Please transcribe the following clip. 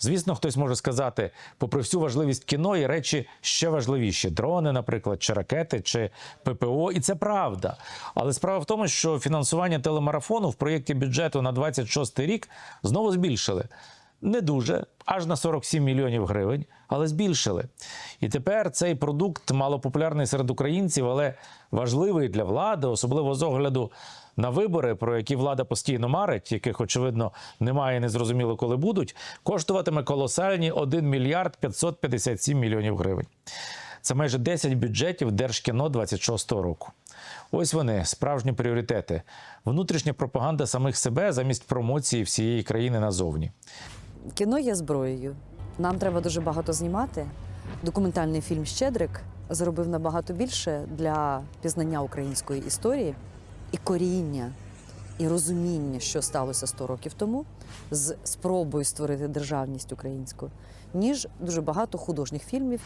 Звісно, хтось може сказати, попри всю важливість кіно, є речі ще важливіші: дрони, наприклад, чи ракети, чи ППО. І це правда. Але справа в тому, що фінансування телемарафону в проєкті бюджету на 26 рік знову збільшили. Не дуже, аж на 47 мільйонів гривень, але збільшили. І тепер цей продукт малопопулярний серед українців, але важливий для влади, особливо з огляду на вибори, про які влада постійно марить, яких, очевидно, немає і незрозуміло, коли будуть, коштуватиме колосальні 1 мільярд 557 мільйонів гривень. Це майже 10 бюджетів Держкіно 26-го року. Ось вони, справжні пріоритети. Внутрішня пропаганда самих себе замість промоції всієї країни назовні. Кіно є зброєю. Нам треба дуже багато знімати. Документальний фільм Щедрик зробив набагато більше для пізнання української історії і коріння, і розуміння, що сталося 100 років тому, з спробою створити державність українську, ніж дуже багато художніх фільмів.